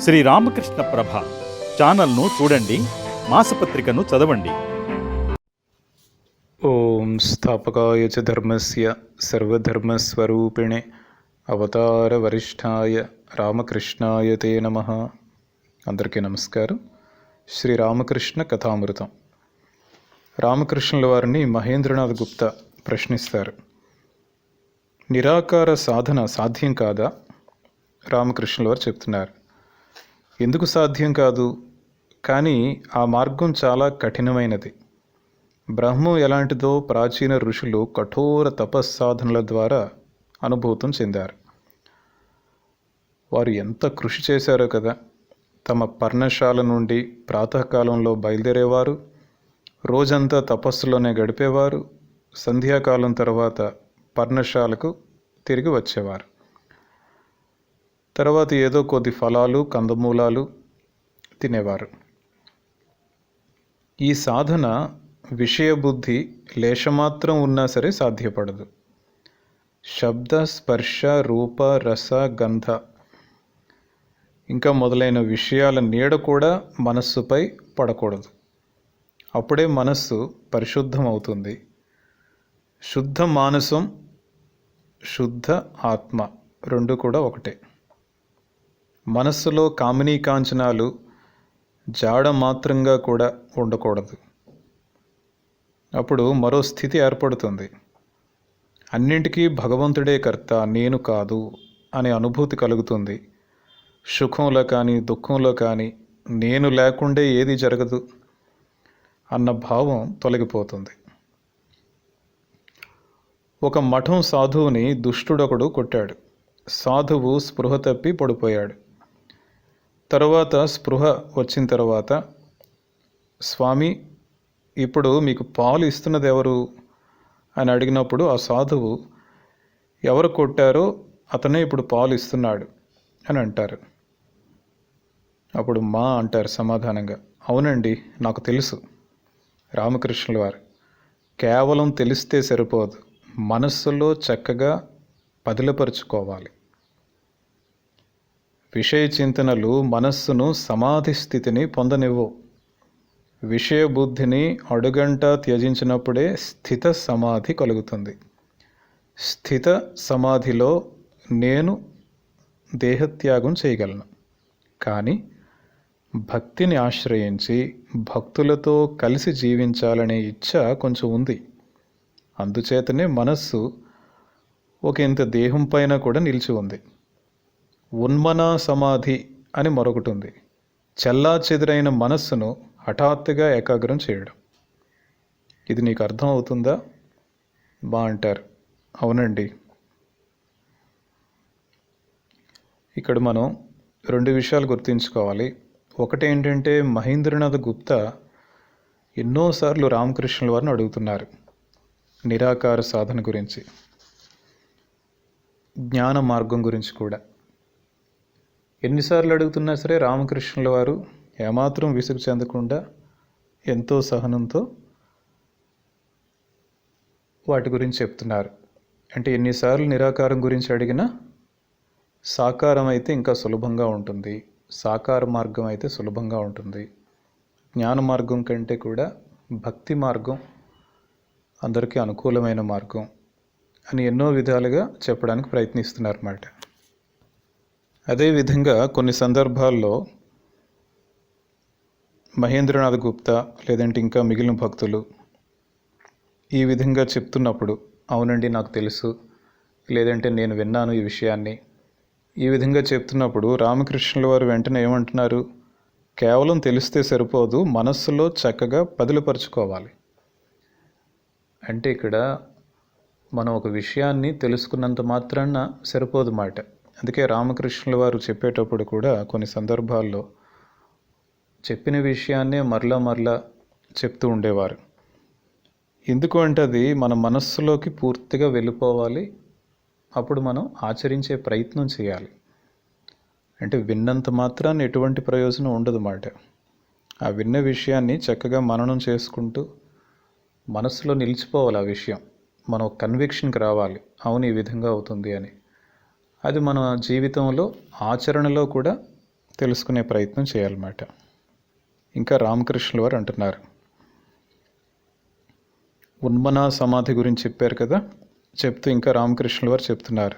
శ్రీ రామకృష్ణ ప్రభ ఛానల్ను చూడండి మాసపత్రికను చదవండి. ఓం స్థాపకాయ చ ధర్మస్య సర్వధర్మస్వరూపిణే అవతార వరిష్ఠాయ రామకృష్ణాయ తే నమ. అందరికీ నమస్కారం. శ్రీ రామకృష్ణ కథామృతం. రామకృష్ణుల వారిని మహేంద్రనాథ్ గుప్తా ప్రశ్నిస్తారు. నిరాకార సాధన సాధ్యం కాదా? రామకృష్ణుల వారు చెప్తున్నారు. ఎందుకు సాధ్యం కాదు? కానీ ఆ మార్గం చాలా కఠినమైనది. బ్రహ్మం ఎలాంటిదో ప్రాచీన ఋషులు కఠోర తపస్సాధనల ద్వారా అనుభూతం చెందారు. వారు ఎంత కృషి చేశారో కదా! తమ పర్ణశాల నుండి ప్రాతకాలంలో బయలుదేరేవారు రోజంతా తపస్సులోనే గడిపేవారు సంధ్యాకాలం తర్వాత పర్ణశాలకు తిరిగి వచ్చేవారు. తర్వాత ఏదో కొద్ది ఫలాలు కందమూలాలు తినేవారు. ఈ సాధన విషయబుద్ధి లేశమాత్రం ఉన్నా సరే సాధ్యపడదు. శబ్ద స్పర్శ రూప రస గంధ ఇంకా మొదలైన విషయాల నీడ కూడా మనస్సుపై పడకూడదు. అప్పుడే మనస్సు పరిశుద్ధం అవుతుంది శుద్ధ మానసం శుద్ధ ఆత్మ రెండు కూడా ఒకటే. మనస్సులో కామినీ కాంచనాలు జాడ మాత్రంగా కూడా ఉండకూడదు. అప్పుడు మరో స్థితి ఏర్పడుతుంది. అన్నింటికీ భగవంతుడే కర్త నేను కాదు అనే అనుభూతి కలుగుతుంది. సుఖంలో కానీ దుఃఖంలో కానీ నేను లేకుండే ఏది జరగదు అన్న భావం తొలగిపోతుంది. ఒక మఠం సాధువుని దుష్టుడొకడు కొట్టాడు. సాధువు స్పృహ తప్పి పడిపోయాడు. తర్వాత స్పృహ వచ్చిన తర్వాత స్వామి ఇప్పుడు మీకు పాలు ఇస్తున్నది ఎవరు? అని అడిగినప్పుడు ఆ సాధువు ఎవరు కొట్టారో అతనే ఇప్పుడు పాలు ఇస్తున్నాడు అని అంటారు. అప్పుడు మా అంటారు సమాధానంగా అవునండి నాకు తెలుసు రామకృష్ణుల వారు. కేవలం తెలిస్తే సరిపోదు మనస్సులో చక్కగా పదిలపరుచుకోవాలి. విషయ చింతనలు మనస్సును సమాధి స్థితిని పొందనివ్వు. విషయ బుద్ధిని అడుగంట త్యజించినప్పుడే స్థిత సమాధి కలుగుతుంది. స్థిత సమాధిలో నేను దేహత్యాగం చేయగలను. కానీ భక్తిని ఆశ్రయించి భక్తులతో కలిసి జీవించాలనే ఇచ్చ కొంచెం ఉంది. అందుచేతనే మనస్సు ఒక ఇంత దేహం పైన కూడా నిలిచి ఉంది. ఉన్మనా సమాధి అని మరొకటి ఉంది. చెల్లా చెదురైన మనస్సును హఠాత్తుగా ఏకాగ్రం చేయడం. ఇది నీకు అర్థం అవుతుందా? బా అంటారు. అవునండి. ఇక్కడ మనం రెండు విషయాలు గుర్తుంచుకోవాలి. ఒకటి ఏంటంటే మహేంద్రనాథ్ గుప్తా ఎన్నోసార్లు రామకృష్ణుల వారిని అడుగుతున్నారు నిరాకార సాధన గురించి జ్ఞాన మార్గం గురించి కూడా. ఎన్నిసార్లు అడుగుతున్నా సరే రామకృష్ణుల వారు ఏమాత్రం విసుగు చెందకుండా ఎంతో సహనంతో వాటి గురించి చెప్తున్నారు. అంటే ఎన్నిసార్లు నిరాకారం గురించి అడిగినా సాకారం అయితే ఇంకా సులభంగా ఉంటుంది. సాకార మార్గం అయితే సులభంగా ఉంటుంది. జ్ఞాన మార్గం కంటే కూడా భక్తి మార్గం అందరికీ అనుకూలమైన మార్గం అని ఎన్నో విధాలుగా చెప్పడానికి ప్రయత్నిస్తున్నారు అన్నమాట అదేవిధంగా కొన్ని సందర్భాల్లో మహేంద్రనాథ్ గుప్తా లేదంటే ఇంకా మిగిలిన భక్తులు ఈ విధంగా చెప్తున్నప్పుడు అవునండి నాకు తెలుసు. లేదంటే నేను విన్నాను ఈ విషయాన్ని. ఈ విధంగా చెప్తున్నప్పుడు రామకృష్ణుల వారు వెంటనే ఏమంటున్నారు? కేవలం తెలిస్తే సరిపోదు మనస్సులో చక్కగా పదిలపరుచుకోవాలి అంటే ఇక్కడ మనం ఒక విషయాన్ని తెలుసుకున్నంత మాత్రాన సరిపోదు మాట. అందుకే రామకృష్ణుల వారు చెప్పేటప్పుడు కూడా కొన్ని సందర్భాల్లో చెప్పిన విషయాన్నే మరలా మరలా చెప్తూ ఉండేవారు. ఎందుకు అంటే అది మన మనస్సులోకి పూర్తిగా వెళ్ళిపోవాలి. అప్పుడు మనం ఆచరించే ప్రయత్నం చేయాలి. అంటే విన్నంత మాత్రాన్ని ఎటువంటి ప్రయోజనం ఉండదు మాట. ఆ విన్న విషయాన్ని చక్కగా మననం చేసుకుంటూ మనసులో నిలిచిపోవాలి ఆ విషయం. మనం కన్విక్షన్కి రావాలి. అవును ఈ విధంగా అవుతుంది అని. అది మన జీవితంలో ఆచరణలో కూడా తెలుసుకునే ప్రయత్నం చేయాలన్నమాట. ఇంకా రామకృష్ణుల వారు అంటున్నారు. ఉన్మనా సమాధి గురించి చెప్పారు కదా? చెప్తూ ఇంకా రామకృష్ణుల వారు చెప్తున్నారు.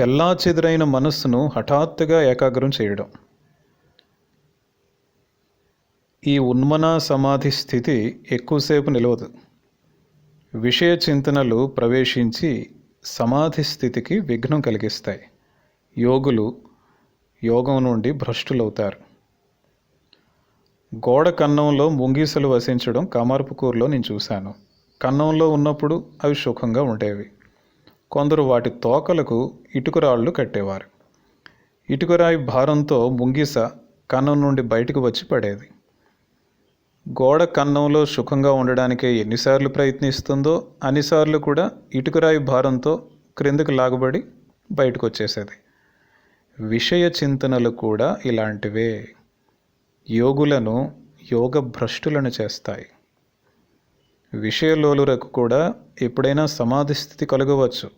చెల్లా చెదురైన మనస్సును హఠాత్తుగా ఏకాగ్రం చేయడం. ఈ ఉన్మనా సమాధి స్థితి ఎక్కువసేపు నిలవదు. విషయ చింతనలు ప్రవేశించి సమాధి స్థితికి విఘ్నం కలిగిస్తాయి. యోగులు యోగం నుండి భ్రష్టులవుతారు. గోడ కన్నంలో ముంగీసలు వసించడం కామార్పుకూరులో నేను చూశాను. కన్నంలో ఉన్నప్పుడు అవి సుఖంగా ఉండేవి. కొందరు వాటి తోకలకు ఇటుకరాళ్ళు కట్టేవారు. ఇటుకరాయి భారంతో ముంగీస కన్నం నుండి బయటకు వచ్చి పడేది. గోడ కన్నంలో సుఖంగా ఉండడానికే ఎన్నిసార్లు ప్రయత్నిస్తుందో అన్నిసార్లు కూడా ఇటుకరాయి భారంతో క్రిందకు లాగబడి బయటకు వచ్చేసేది విషయ చింతనలు కూడా ఇలాంటివే. యోగులను యోగ భ్రష్టులను చేస్తాయి విషయలోలురకు కూడా ఎప్పుడైనా సమాధి స్థితి కలగవచ్చు.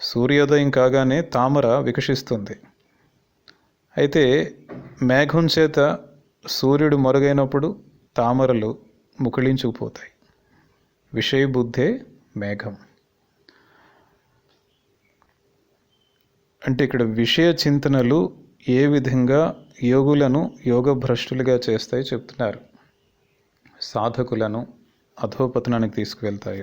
సూర్యోదయం కాగానే తామర వికసిస్తుంది. అయితే మేఘం చేత సూర్యుడు మరుగైనప్పుడు తామరలు ముకుళించుకుపోతాయి విషయబుద్ధే మేఘం. అంటే ఇక్కడ విషయ చింతనలు ఏ విధంగా యోగులను యోగ భ్రష్టులుగా చేస్తాయి చెప్తున్నారు. సాధకులను అధోపతనానికి తీసుకువెళ్తాయి.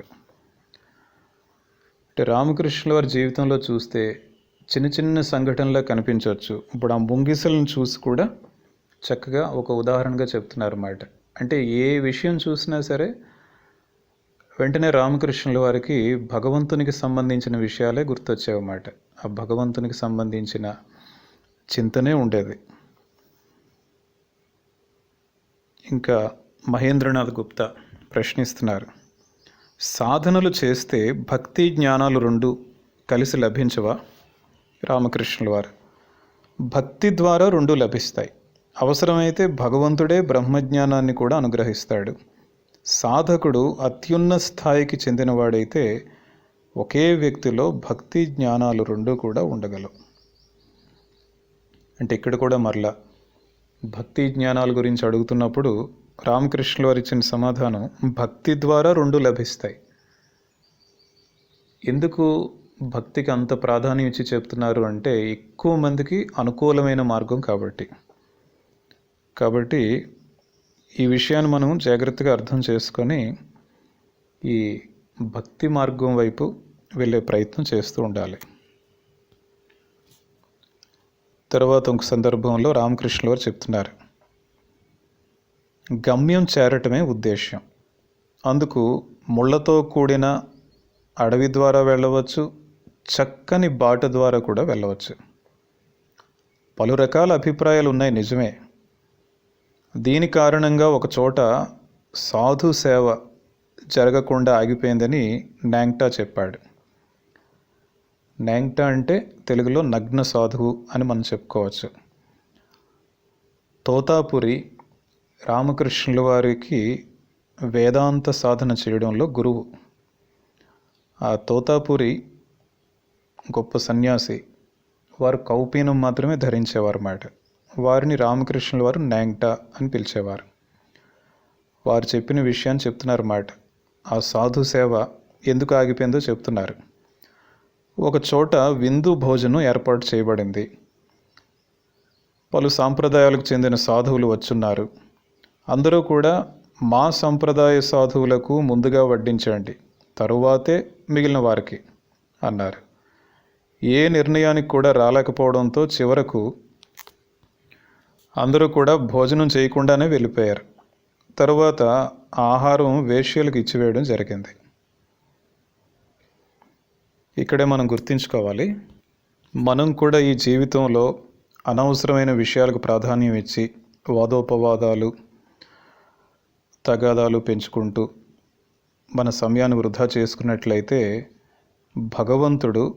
అంటే రామకృష్ణుల వారి జీవితంలో చూస్తే చిన్న చిన్న సంఘటనలా కనిపించవచ్చు. ఇప్పుడు ఆ ముంగిసలను చూసి కూడా చక్కగా ఒక ఉదాహరణగా చెప్తున్నారు అన్నమాట అంటే ఏ విషయం చూసినా సరే వెంటనే రామకృష్ణుల వారికి భగవంతునికి సంబంధించిన విషయాలే గుర్తొచ్చేవన్నమాట. ఆ భగవంతునికి సంబంధించిన చింతనే ఉండేది. ఇంకా మహేంద్రనాథ్ గుప్తా ప్రశ్నిస్తున్నారు. సాధనలు చేస్తే భక్తి జ్ఞానాలు రెండు కలిసి లభించవా? రామకృష్ణుల వారు. భక్తి ద్వారా రెండు లభిస్తాయి. అవసరమైతే భగవంతుడే బ్రహ్మజ్ఞానాన్ని కూడా అనుగ్రహిస్తాడు. సాధకుడు అత్యున్న స్థాయికి చెందినవాడైతే ఒకే వ్యక్తిలో భక్తి జ్ఞానాలు రెండు కూడా ఉండగలవు. అంటే ఇక్కడ కూడా మరలా భక్తి జ్ఞానాల గురించి అడుగుతున్నప్పుడు రామకృష్ణుల వారు ఇచ్చిన సమాధానం భక్తి ద్వారా రెండు లభిస్తాయి. ఎందుకు భక్తికి అంత ప్రాధాన్యం ఇచ్చి చెప్తున్నారు అంటే ఎక్కువ మందికి అనుకూలమైన మార్గం కాబట్టి. కాబట్టి ఈ విషయాన్ని మనం జాగ్రత్తగా అర్థం చేసుకొని ఈ భక్తి మార్గం వైపు వెళ్ళే ప్రయత్నం చేస్తూ ఉండాలి. తర్వాత ఇంక సందర్భంలో రామకృష్ణుల వారు చెప్తున్నారు గమ్యం చేరటమే ఉద్దేశ్యం. అందుకు ముళ్ళతో కూడిన అడవి ద్వారా వెళ్ళవచ్చు చక్కని బాట ద్వారా కూడా వెళ్ళవచ్చు. పలు రకాల అభిప్రాయాలు ఉన్నాయి నిజమే. దీని కారణంగా ఒకచోట సాధు సేవ జరగకుండా ఆగిపోయిందని నాంగ్టా చెప్పాడు. నాంగ్టా అంటే తెలుగులో నగ్న సాధువు అని మనం చెప్పుకోవచ్చు. తోతాపురి రామకృష్ణుల వారికి వేదాంత సాధన చేయడంలో గురువు. ఆ తోతాపురి గొప్ప సన్యాసి. వారు కౌపీనం మాత్రమే ధరించేవారు అన్నమాట వారిని రామకృష్ణుల వారు నాంగ్టా అని పిలిచేవారు. వారు చెప్పిన విషయాన్ని చెప్తున్నారు మాట. ఆ సాధు సేవ ఎందుకు ఆగిపోయిందో చెప్తున్నారు. ఒక చోట విందు భోజనం ఏర్పాటు చేయబడింది. పలు సాంప్రదాయాలకు చెందిన సాధువులు వచ్చున్నారు. అందరూ కూడా మా సంప్రదాయ సాధువులకు ముందుగా వడ్డించండి తరువాతే మిగిలిన వారికి అన్నారు. ఏ నిర్ణయానికి కూడా రాలేకపోవడంతో చివరకు అందరూ కూడా భోజనం చేయకుండానే వెళ్ళిపోయారు. తరువాత ఆహారం వేశ్యలకు ఇచ్చివేయడం జరిగింది. ఇక్కడే మనం గుర్తుంచుకోవాలి మనం కూడా ఈ జీవితంలో అనవసరమైన విషయాలకు ప్రాధాన్యం ఇచ్చి వాదోపవాదాలు తగాదాలు పెంచుకుంటూ మన సమయాన్ని వృధా చేసుకున్నట్లయితే భగవంతుడు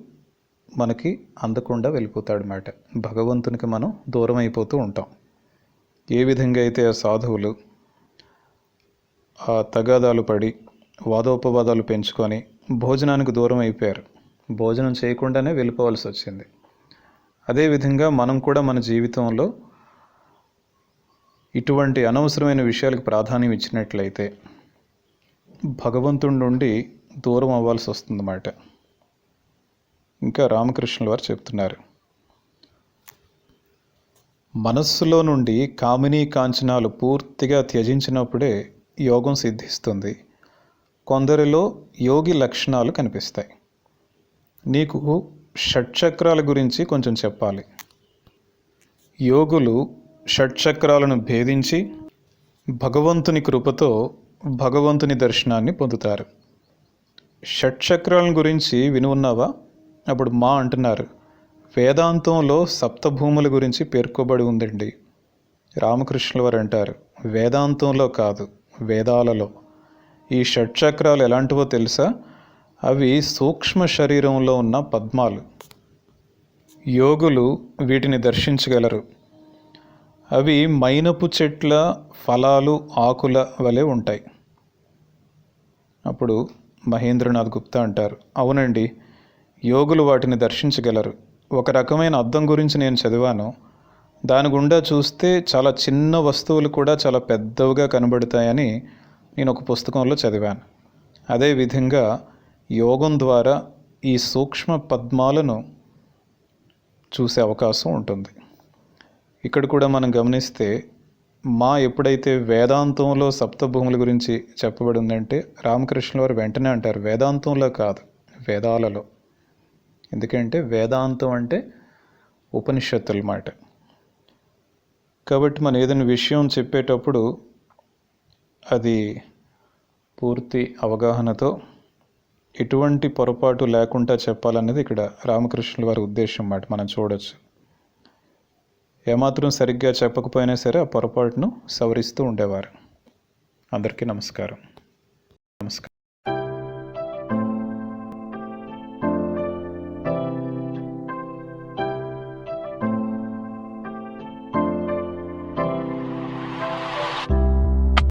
మనకి అందకుండా వెళ్ళిపోతాడు అన్నమాట. భగవంతునికి మనం దూరం అయిపోతూ ఉంటాం. ఏ విధంగా అయితే ఆ సాధువులు ఆ తగాదాలు పడి వాదోపవాదాలు పెంచుకొని భోజనానికి దూరం అయిపోయారు. భోజనం చేయకుండానే వెళ్ళిపోవాల్సి వచ్చింది. అదేవిధంగా మనం కూడా మన జీవితంలో ఇటువంటి అనవసరమైన విషయాలకు ప్రాధాన్యం ఇచ్చినట్లయితే భగవంతుడి నుండి దూరం అవ్వాల్సి వస్తుందన్నమాట ఇంకా రామకృష్ణుల వారు చెప్తున్నారు. మనస్సులో నుండి కామినీ కాంచనాలు పూర్తిగా త్యజించినప్పుడే యోగం సిద్ధిస్తుంది. కొందరిలో యోగి లక్షణాలు కనిపిస్తాయి. నీకు షట్చక్రాల గురించి కొంచెం చెప్పాలి. యోగులు షట్చక్రాలను భేదించి భగవంతుని కృపతో భగవంతుని దర్శనాన్ని పొందుతారు. షట్చక్రాలను గురించి విని ఉన్నావా అప్పుడు మా అంటున్నారు. వేదాంతంలో సప్తభూముల గురించి పేర్కొబడి ఉందండి. రామకృష్ణుల వారు అంటారు వేదాంతంలో కాదు వేదాలలో. ఈ షట్చక్రాలు ఎలాంటివో తెలుసా? అవి సూక్ష్మ శరీరంలో ఉన్న పద్మాలు. యోగులు వీటిని దర్శించగలరు. అవి మైనపు చెట్ల ఫలాలు ఆకుల వలె ఉంటాయి. అప్పుడు మహేంద్రనాథ్ గుప్తా అంటారు అవునండి యోగులు వాటిని దర్శించగలరు. ఒక రకమైన అద్దం గురించి నేను చదివాను. దాని గుండా చూస్తే చాలా చిన్న వస్తువులు కూడా చాలా పెద్దవిగా కనబడతాయని నేను ఒక పుస్తకంలో చదివాను. అదేవిధంగా యోగం ద్వారా ఈ సూక్ష్మ పద్మాలను చూసే అవకాశం ఉంటుంది. ఇక్కడ కూడా మనం గమనిస్తే మా ఎప్పుడైతే వేదాంతంలో సప్తభూముల గురించి చెప్పబడిందంటే రామకృష్ణ రామకృష్ణుల వారు వెంటనే అంటారు వేదాంతంలో కాదు వేదాలలో. ఎందుకంటే వేదాంతం అంటే ఉపనిషత్తు అన్నమాట కాబట్టి మనం ఏదైనా విషయం చెప్పేటప్పుడు అది పూర్తి అవగాహనతో ఎటువంటి పొరపాటు లేకుండా చెప్పాలన్నది ఇక్కడ రామకృష్ణుల వారి ఉద్దేశం మాట. మనం చూడొచ్చు. ఏమాత్రం సరిగ్గా చెప్పకపోయినా సరే ఆ పొరపాటును సవరిస్తూ ఉండేవారు. అందరికీ నమస్కారం. నమస్కారం.